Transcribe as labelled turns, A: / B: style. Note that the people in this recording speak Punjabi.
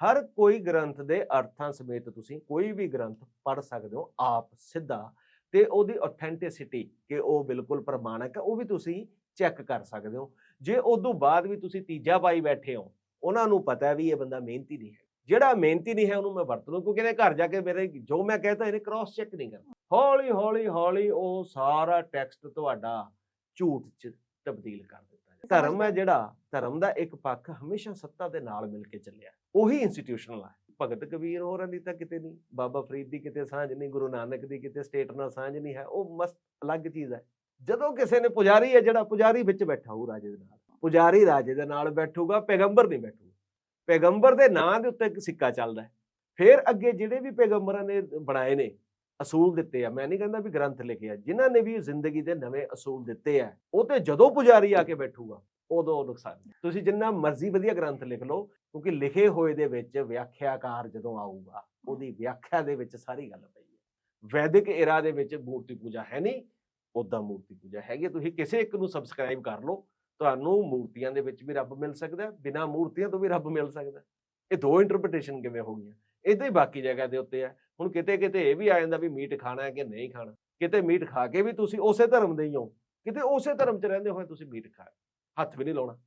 A: ਹਰ ਕੋਈ ਗ੍ਰੰਥ ਦੇ ਅਰਥਾਂ ਸਮੇਤ ਤੁਸੀਂ ਕੋਈ ਵੀ ਗ੍ਰੰਥ ਪੜ੍ਹ ਸਕਦੇ ਹੋ ਆਪ ਸਿੱਧਾ ਤੇ ਉਹਦੀ ਆਥੈਂਟਿਸਿਟੀ ਕਿ ਉਹ ਬਿਲਕੁਲ ਪ੍ਰਮਾਣਿਕ ਹੈ, ਉਹ ਵੀ ਤੁਸੀਂ ਚੈੱਕ ਕਰ ਸਕਦੇ ਹੋ। ਜੇ ਉਦੋਂ ਬਾਅਦ ਵੀ ਤੁਸੀਂ ਤੀਜਾ ਪਾਈ ਬੈਠੇ ਹੋ, ਉਹਨਾਂ ਨੂੰ ਪਤਾ ਵੀ ਇਹ ਬੰਦਾ ਮਿਹਨਤੀ ਨਹੀਂ ਹੈ। ਜਿਹੜਾ ਮਿਹਨਤੀ ਨਹੀਂ ਹੈ, ਉਹਨੂੰ ਮੈਂ ਵਰਤ ਲੂੰ ਕਿਉਂਕਿ ਇਹਦੇ ਘਰ ਜਾ ਕੇ ਮੇਰੇ ਜੋ ਮੈਂ ਕਹਤਾ ਇਹਨੇ ਕ੍ਰਾਸ ਚੈੱਕ ਨਹੀਂ ਕਰਨਾ। ਹੌਲੀ ਹੌਲੀ ਹੌਲੀ ਉਹ ਸਾਰਾ ਟੈਕਸਟ ਤੁਹਾਡਾ ਝੂਠ ਚ ਤਬਦੀਲ ਕਰ ਦਿੱਤਾ ਜਾਏ ਧਰਮ ਹੈ ਜਿਹੜਾ ਧਰਮ ਦਾ ਇੱਕ ਪੱਖ ਹਮੇਸ਼ਾ ਸੱਤਾ ਦੇ ਨਾਲ ਮਿਲ ਕੇ ਚੱਲਿਆ। ਉਹੀ ਇੰਸਟੀਟਿਊਸ਼ਨਲ ਹੈ ਭਗਤ ਕਬੀਰ ਹੋਰਾਂ ਦੀ ਤਾਂ ਕਿਤੇ ਨਹੀਂ ਬਾਬਾ ਫਰੀਦ ਦੀ ਕਿਤੇ ਸਾਂਝ ਨਹੀਂ ਗੁਰੂ ਨਾਨਕ ਦੀ ਕਿਤੇ ਸਟੇਟ ਨਾਲ ਸਾਂਝ ਨਹੀਂ ਹੈ ਉਹ ਮਸਤ ਅਲੱਗ ਚੀਜ਼ ਹੈ। ਜਦੋਂ ਕਿਸੇ ਨੇ ਪੁਜਾਰੀ ਹੈ ਜਿਹੜਾ ਪੁਜਾਰੀ ਵਿੱਚ ਬੈਠਾ ਹੋਊ ਰਾਜੇ ਦੇ ਨਾਲ। ਪੁਜਾਰੀ ਰਾਜੇ ਦੇ ਨਾਲ ਬੈਠੂਗਾ ਪੈਗੰਬਰ ਨਹੀਂ ਬੈਠੂਗਾ। ਪੈਗੰਬਰ ਦੇ ਨਾਂ ਦੇ ਉੱਤੇ ਇੱਕ ਸਿੱਕਾ ਚੱਲਦਾ ਹੈ। ਫਿਰ ਅੱਗੇ ਜਿਹੜੇ ਵੀ ਪੈਗੰਬਰਾਂ ਨੇ ਬਣਾਏ ਨੇ ਅਸੂਲ ਦਿੱਤੇ ਆ। ਮੈਂ ਨਹੀਂ ਕਹਿੰਦਾ ਵੀ ਗ੍ਰੰਥ ਲਿਖੇ ਆ। ਜਿਨ੍ਹਾਂ ਨੇ ਵੀ ਜ਼ਿੰਦਗੀ ਦੇ ਨਵੇਂ ਅਸੂਲ ਦਿੱਤੇ ਆ ਉਹ ਤੇ ਜਦੋਂ ਪੁਜਾਰੀ ਆ ਕੇ ਬੈਠੂਗਾ ਉਦੋਂ ਨੁਕਸਾਨ ਤੁਸੀਂ ਜਿੰਨਾ ਮਰਜ਼ੀ ਵਧੀਆ ਗ੍ਰੰਥ ਲਿਖ ਲਓ ਕਿਉਂਕਿ ਲਿਖੇ ਹੋਏ ਦੇ ਵਿੱਚ ਵਿਆਖਿਆਕਾਰ ਜਦੋਂ ਆਊਗਾ ਉਹਦੀ ਵਿਆਖਿਆ ਦੇ ਵਿੱਚ ਸਾਰੀ ਗੱਲ ਪਈ ਹੈ ਵੈਦਿਕ ਇਰਾ ਦੇ ਵਿੱਚ ਮੂਰਤੀ ਪੂਜਾ ਹੈ ਨਹੀਂ ਉਦਾਂ ਮੂਰਤੀ ਪੂਜਾ ਹੈਗੀ ਤੁਸੀਂ ਕਿਸੇ ਇੱਕ ਨੂੰ ਸਬਸਕ੍ਰਾਈਬ ਕਰ ਲਓ ਤੁਹਾਨੂੰ ਮੂਰਤੀਆਂ ਦੇ ਵਿੱਚ ਵੀ ਰੱਬ ਮਿਲ ਸਕਦਾ ਹੈ, ਬਿਨਾਂ ਮੂਰਤੀਆਂ ਤੋਂ ਵੀ ਰੱਬ ਮਿਲ ਸਕਦਾ ਇਹ ਦੋ ਇੰਟਰਪ੍ਰੀਟੇਸ਼ਨ ਕਿਵੇਂ ਹੋ ਗਈਆਂ? ਇਦਾਂ ਹੀ ਬਾਕੀ ਜਗ੍ਹਾ ਦੇ ਉੱਤੇ ਹੈ ਹੁਣ ਕਿਤੇ ਕਿਤੇ ਇਹ ਵੀ ਆ ਜਾਂਦਾ ਵੀ ਮੀਟ ਖਾਣਾ ਹੈ ਕਿ ਨਹੀਂ ਖਾਣਾ। ਕਿਤੇ ਮੀਟ ਖਾ ਕੇ ਵੀ ਤੁਸੀਂ ਉਸੇ ਧਰਮ ਦੇ ਹੀ ਹੋ। ਕਿਤੇ ਉਸੇ ਧਰਮ 'ਚ ਰਹਿੰਦੇ ਹੋਏ ਤੁਸੀਂ ਮੀਟ ਖਾ, ਹੱਥ ਵੀ ਨਹੀਂ ਲਾਉਣਾ।